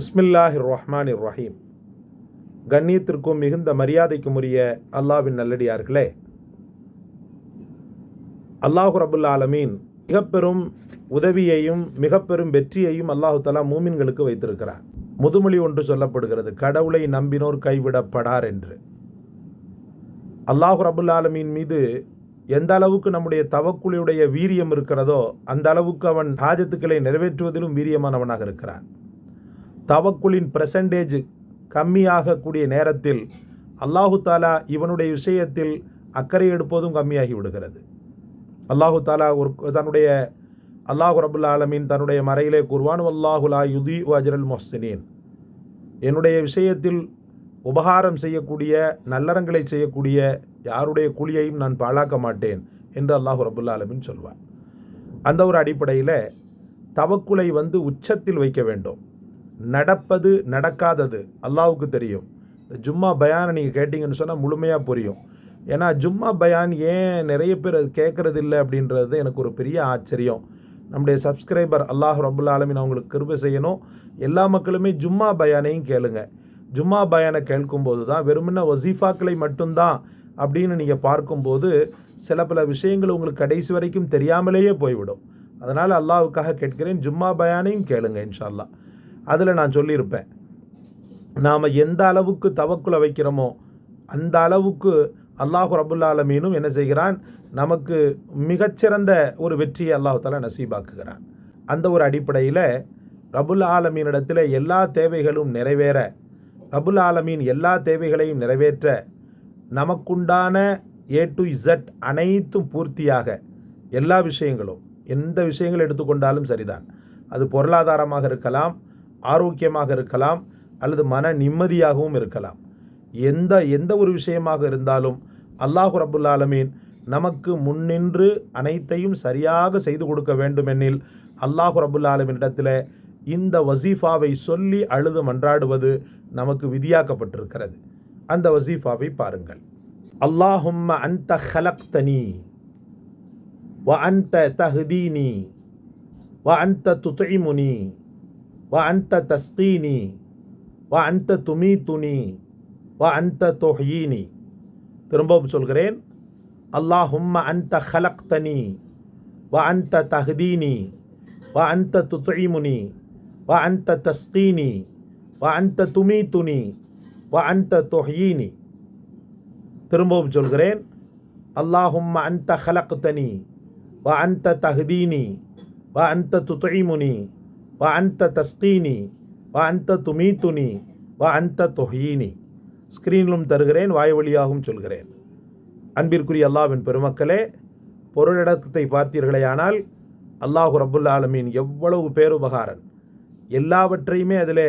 பிஸ்மில்லாஹி ரஹ்மான் ரஹீம் கண்ணியத்திற்கும் மிகுந்த மரியாதைக்கும் உரிய அல்லாவின் நல்லடியார்களே. அல்லாஹு ரபுல் ஆலமீன் மிகப்பெரும் உதவியையும் மிகப்பெரும் வெற்றியையும் அல்லாஹு தலா மூமின்களுக்கு வைத்திருக்கிறார். முதுமொழி ஒன்று சொல்லப்படுகிறது கடவுளை நம்பினோர் கைவிடப்படார் என்று. அல்லாஹு ரபுல் ஆலமீன் மீது எந்த அளவுக்கு நம்முடைய தவக்குழியுடைய வீரியம் இருக்கிறதோ அந்த அளவுக்கு அவன் ஹாஜத்துக்களை நிறைவேற்றுவதிலும் வீரியமானவனாக இருக்கிறான். தவக்குலின் பிரசன்டேஜ் கம்மியாகக்கூடிய நேரத்தில் அல்லாஹு தாலா இவனுடைய விஷயத்தில் அக்கறை எடுப்பதும் கம்மியாகி விடுகிறது. அல்லாஹு தாலா ஒரு தன்னுடைய அல்லாஹு ரபுல் ஆலமீன் தன்னுடைய மறையிலே கூறுவான் அல்லாஹுலா யுதி அஜரல் மொஹ்சினீன். என்னுடைய விஷயத்தில் உபகாரம் செய்யக்கூடிய நல்லறங்களை செய்யக்கூடிய யாருடைய கூலியையும் நான் பாழாக்க மாட்டேன் என்று அல்லாஹு ரபுல்லா ஆலமின் சொல்வான். அந்த ஒரு அடிப்படையில் தவக்குலை வந்து உச்சத்தில் வைக்க வேண்டும். நடப்பது நடக்காதது. அல்லாவுக்கு தெரியும். ஜும்மா பயானை நீங்கள் கேட்டிங்கன்னு சொன்னால் முழுமையாக புரியும். ஏன்னா ஜும்மா பயான் ஏன் நிறைய பேர் அது கேட்குறது இல்லை அப்படின்றது எனக்கு ஒரு பெரிய ஆச்சரியம். நம்முடைய சப்ஸ்கிரைபர் அல்லாஹ் ரபுல்லா ஆலமின் அவங்களுக்கு கிருபை செய்யணும். எல்லா மக்களுமே ஜும்மா பயானையும் கேளுங்க. ஜும்மா பயானை கேட்கும்போது தான் வெறுமன வசீஃபாக்களை மட்டும்தான் அப்படின்னு நீங்கள் பார்க்கும்போது சில பல விஷயங்கள் உங்களுக்கு கடைசி வரைக்கும் தெரியாமலேயே போய்விடும். அதனால் அல்லாவுக்காக கேட்கிறேன் ஜும்மா பயானையும் கேளுங்க இன்ஷால்லா அதில் நான் சொல்லியிருப்பேன். நாம் எந்த அளவுக்கு தவக்குல வைக்கிறோமோ அந்த அளவுக்கு அல்லாஹு ரபுல்லாலமீனும் என்ன செய்கிறான்? நமக்கு மிகச்சிறந்த ஒரு வெற்றியை அல்லாஹால நசீபாக்குகிறான். அந்த ஒரு அடிப்படையில் ரபுல் ஆலமீனிடத்தில் எல்லா தேவைகளும் நிறைவேற ரபுல் ஆலமீன் எல்லா தேவைகளையும் நிறைவேற்ற நமக்குண்டான ஏ டு இசட் அனைத்தும் பூர்த்தியாக எல்லா விஷயங்களும் எந்த விஷயங்கள் எடுத்துக்கொண்டாலும் சரிதான். அது பொருளாதாரமாக இருக்கலாம் ஆரோக்கியமாக இருக்கலாம் அல்லது மன நிம்மதியாகவும் இருக்கலாம். எந்த எந்த ஒரு விஷயமாக இருந்தாலும் அல்லாஹு ரபுல் ஆலமீன் நமக்கு முன்னின்று அனைத்தையும் சரியாக செய்து கொடுக்க வேண்டுமெனில் அல்லாஹு ரபுல் இந்த வசீஃபாவை சொல்லி அழுது மன்றாடுவது நமக்கு விதியாக்கப்பட்டிருக்கிறது. அந்த வசீஃபாவை பாருங்கள். அல்லாஹும்ம அன்த ஹலக்தனி வ அன்த தஹ்தீனி வ அன்த துதைமுனி வ அன்த தஸ்கீனி வ அன்த துமீத்துனி வ அன்த தொஹீனி திரும்பவும் சொல்கிறேன். அல்லாஹும்ம அன்த ஹலக்தனி வ அன்த தஹ்தீனி வ அன்த துத்இமுனி வ அன்த தஸ்கீனி வ அன்த துமீத்துனி வ அன்த தொஹீனி திரும்பவும் சொல்கிறேன். அல்லாஹும்ம அன்த ஹலக்தனி வ அன்த தஹ்தீனி வ அன்த துத்இமுனி வ அன்த தஸ்கீனி வ அந்த துமீத்துனி வ அந்த தொஹீனி. ஸ்க்ரீனிலும் தருகிறேன் வாய் வழியாகவும் சொல்கிறேன். அன்பிற்குரிய அல்லாவின் பெருமக்களே பொருளிடத்தை பார்த்தீர்களேயானால் அல்லாஹு ரபுல்லா ஆலமீன் எவ்வளவு பேருபகாரன். எல்லாவற்றையுமே அதில்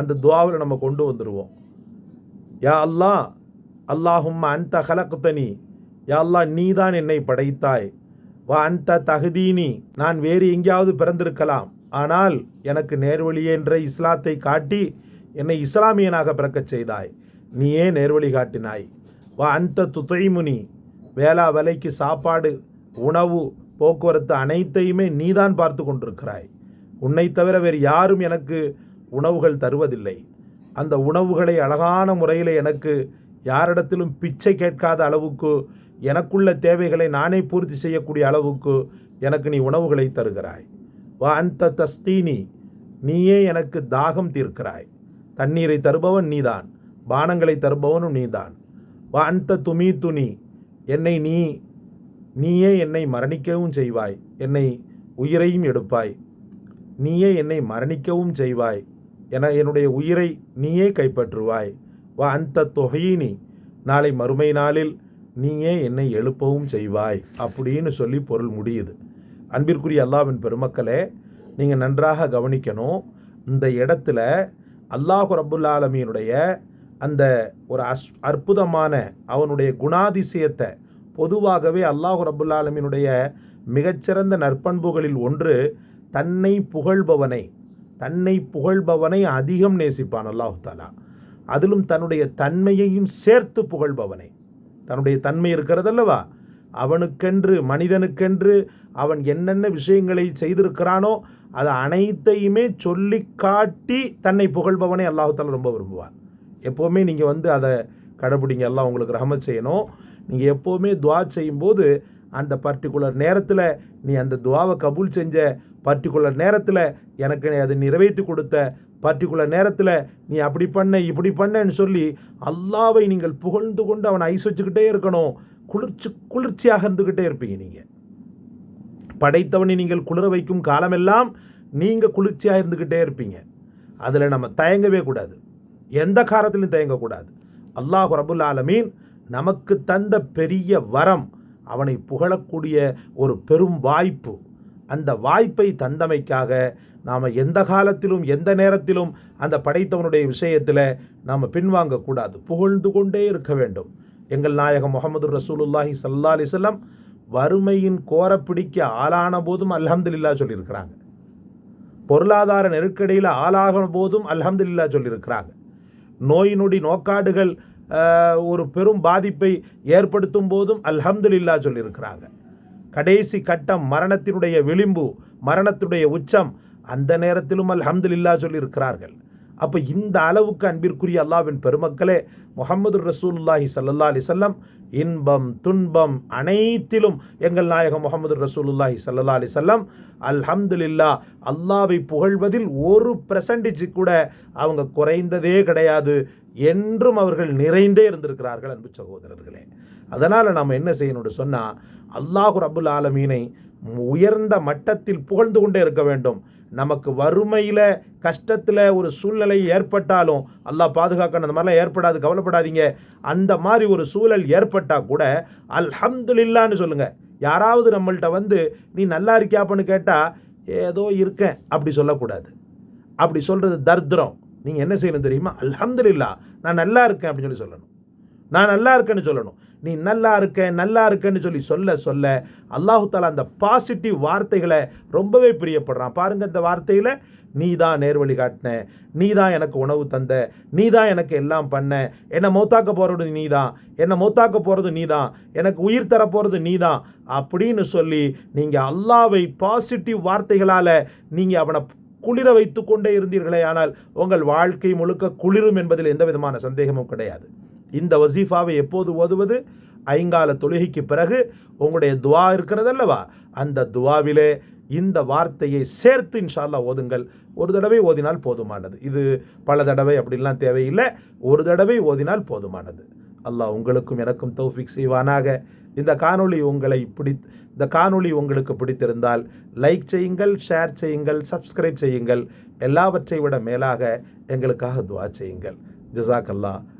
அந்த துவாவில் நம்ம கொண்டு வந்துடுவோம் யா அல்லாஹ் அல்லாஹும் அந்த ஹலக்குத்தனி யா அல்லாஹ் நீ தான் என்னை படைத்தாய். வா அந்த தகுதீனி நான் வேறு எங்கேயாவது பிறந்திருக்கலாம். ஆனால் எனக்கு நேர்வழி என்ற இஸ்லாத்தை காட்டி என்னை இஸ்லாமியனாக பிறக்கச் செய்தாய். நீயே நேர்வழி காட்டினாய். வா அந்த துதைமுனி. வேளா வேலைக்கு சாப்பாடு உணவு போக்குவரத்து அனைத்தையுமே நீதான் பார்த்து கொண்டிருக்கிறாய். உன்னை தவிர வேறு யாரும் எனக்கு உணவுகள் தருவதில்லை. அந்த உணவுகளை அழகான முறையில் எனக்கு யாரிடத்திலும் பிச்சை கேட்காத அளவுக்கு எனக்குள்ள தேவைகளை நானே பூர்த்தி செய்யக்கூடிய அளவுக்கு எனக்கு நீ உணவுகளை தருகிறாய். வா அந்த தஸ்தீனி நீயே எனக்கு தாகம் தீர்க்கிறாய். தண்ணீரை தருபவன் நீதான் பானங்களை தருபவனும் நீதான். வா அந்த துமி துணி என்னை நீ நீயே என்னை மரணிக்கவும் செய்வாய் என்னை உயிரையும் எடுப்பாய். நீயே என்னை மரணிக்கவும் செய்வாய் என என்னுடைய உயிரை நீயே கைப்பற்றுவாய். வா அந்த தொகையினி நாளை மறுமை நாளில் நீயே என்னை எழுப்பவும் செய்வாய் அப்படின்னு சொல்லி பொருள் முடியுது. அன்பிற்குரிய அல்லாவின் பெருமக்களே நீங்கள் நன்றாக கவனிக்கணும். இந்த இடத்துல அல்லாஹு ரபுல் ஆலமீனுடைய அந்த ஒரு அஸ் அற்புதமான அவனுடைய குணாதிசயத்தை பொதுவாகவே அல்லாஹு ரபுல் ஆலமீனுடைய மிகச்சிறந்த நற்பண்புகளில் ஒன்று தன்னை புகழ்பவனை தன்னை புகழ்பவனை அதிகம் நேசிப்பான் அல்லாஹு தாலா அதிலும் தன்னுடைய தன்மையையும் சேர்த்து புகழ்பவனை. தன்னுடைய தன்மை இருக்கிறதல்லவா அவனுக்கென்று மனிதனுக்கென்று அவன் என்னென்ன விஷயங்களை செய்திருக்கிறானோ அதை அனைத்தையுமே சொல்லி காட்டி தன்னை புகழ்பவனை அல்லாஹால ரொம்ப விரும்புவான். எப்போவுமே நீங்கள் வந்து அதை கடைபிடிங்க. எல்லாம் உங்களுக்கு ரஹமத் செய்யணும். நீங்கள் எப்போவுமே துவா செய்யும்போது அந்த பர்டிகுலர் நேரத்தில் நீ அந்த துவாவை கபூல் செஞ்ச பர்டிகுலர் நேரத்தில் எனக்கு அது நிறைவேற்றி கொடுத்த பர்டிகுலர் நேரத்தில் நீ அப்படி பண்ண இப்படி பண்ணன்னு சொல்லி அல்லாவை நீங்கள் புகழ்ந்து கொண்டு அவனை ஐஸ் வச்சுக்கிட்டே இருக்கணும். குளிர்ச்சி குளிர்ச்சியாக இருந்துக்கிட்டே இருப்பீங்க நீங்கள் படைத்தவனை நீங்கள் குளிர வைக்கும் காலமெல்லாம் நீங்கள் குளிர்ச்சியாக இருந்துக்கிட்டே இருப்பீங்க. அதில் நம்ம தயங்கவே கூடாது. எந்த காலத்திலும் தயங்கக்கூடாது. அல்லாஹ் ரபுல் ஆலமீன் நமக்கு தந்த பெரிய வரம் அவனை புகழக்கூடிய ஒரு பெரும் வாய்ப்பு. அந்த வாய்ப்பை தந்தமைக்காக நாம் எந்த காலத்திலும் எந்த நேரத்திலும் அந்த படைத்தவனுடைய விஷயத்தில் நாம் பின்வாங்கக்கூடாது. புகழ்ந்து கொண்டே இருக்க வேண்டும். எங்கள் நாயகம் முகமது ரசூலுல்லாஹி சல்லா அலிசல்லாம் வறுமையின் கோரப்பிடிக்க ஆளான போதும் அல்ஹம்துலில்லா சொல்லியிருக்கிறாங்க. பொருளாதார நெருக்கடியில் ஆளாகும் போதும் அல்ஹம்துலில்லா சொல்லியிருக்கிறாங்க. நோய் நொடி நோக்காடுகள் ஒரு பெரும் பாதிப்பை ஏற்படுத்தும் போதும் அல்ஹம்துலில்லா சொல்லியிருக்கிறாங்க. கடைசி கட்டம் மரணத்தினுடைய விளிம்பு மரணத்துடைய உச்சம் அந்த நேரத்திலும் அல்ஹம்துலில்லா சொல்லியிருக்கிறார்கள். அப்போ இந்த அளவுக்கு அன்பிற்குரிய அல்லாவின் பெருமக்களே முகமது ரசூல்லாஹி சல்லா அலிசல்லம் இன்பம் துன்பம் அனைத்திலும் எங்கள் நாயகம் முகமது ரசூலுல்லாஹி சல்லா அலிசல்லம் அல்ஹம்துலில்லா அல்லாவை புகழ்வதில் ஒரு பெர்சன்டேஜ் கூட அவங்க குறைந்ததே கிடையாது என்றும் அவர்கள் நிறைந்தே இருந்திருக்கிறார்கள் அன்பு சகோதரர்களே. அதனால் நாம் என்ன செய்யணும்னு சொன்னால் அல்லாஹு ரபுல் ஆலமீனை உயர்ந்த மட்டத்தில் புகழ்ந்து கொண்டே இருக்க வேண்டும். நமக்கு வறுமையில் கஷ்டத்தில் ஒரு சூழ்நிலை ஏற்பட்டாலும் அல்லாஹ் பாதுகாக்கணும் அந்த மாதிரிலாம் ஏற்படாது கவலைப்படாதீங்க. அந்த மாதிரி ஒரு சூழல் ஏற்பட்டால் கூட அல்ஹம்துலில்லான்னு சொல்லுங்கள் யாராவது நம்மள்கிட்ட வந்து நீ நல்லா இருக்கியாப்பன்னு கேட்டால் ஏதோ இருக்கேன் அப்படி சொல்லக்கூடாது. அப்படி சொல்கிறது தர்திரம். நீங்கள் என்ன செய்யணும் தெரியுமா? அல்ஹம்துலில்லா நான் நல்லா இருக்கேன் அப்படின்னு சொல்லி சொல்லணும். நான் நல்லா இருக்கேன்னு சொல்லணும். நீ நல்லா இருக்க நல்லா இருக்கன்னு சொல்லி சொல்ல சொல்ல அல்லாஹு தாலா அந்த பாசிட்டிவ் வார்த்தைகளை ரொம்பவே பிரியப்படுறான். பாருங்கள் இந்த வார்த்தையில் நீ தான் நேர்வழி காட்டின நீ தான் எனக்கு உணவு தந்த நீ தான் எனக்கு எல்லாம் பண்ண என்னை மௌத்தாக்க போகிறது நீ தான் என்னை மௌத்தாக்க போகிறது நீ தான் எனக்கு உயிர் தர போகிறது நீ தான் அப்படின்னு சொல்லி நீங்கள் அல்லாவை பாசிட்டிவ் வார்த்தைகளால் நீங்கள் அவனை குளிர வைத்து கொண்டே இருந்தீர்களே ஆனால் உங்கள் வாழ்க்கை முழுக்க குளிரும் என்பதில் எந்த விதமான சந்தேகமும் கிடையாது. இந்த வசீஃபாவை எப்போது ஓதுவது? ஐங்கால தொழுகைக்கு பிறகு. உங்களுடைய துவா இருக்கிறதல்லவா? அந்த துவாவிலே இந்த வார்த்தையை சேர்த்து இன்ஷால்லா ஓதுங்கள். ஒரு தடவை ஓதினால் போதுமானது. இது பல தடவை அப்படின்லாம் தேவையில்லை. ஒரு தடவை ஓதினால் போதுமானது. அல்லாஹ் உங்களுக்கும் எனக்கும் தௌஃபிக் செய்வானாக. இந்த காணொளி உங்களை பிடி இந்த காணொளி உங்களுக்கு பிடித்திருந்தால் லைக் செய்யுங்கள் ஷேர் செய்யுங்கள் சப்ஸ்கிரைப் செய்யுங்கள். எல்லாவற்றை விட மேலாக எங்களுக்காக துவா செய்யுங்கள். ஜசாக் அல்லா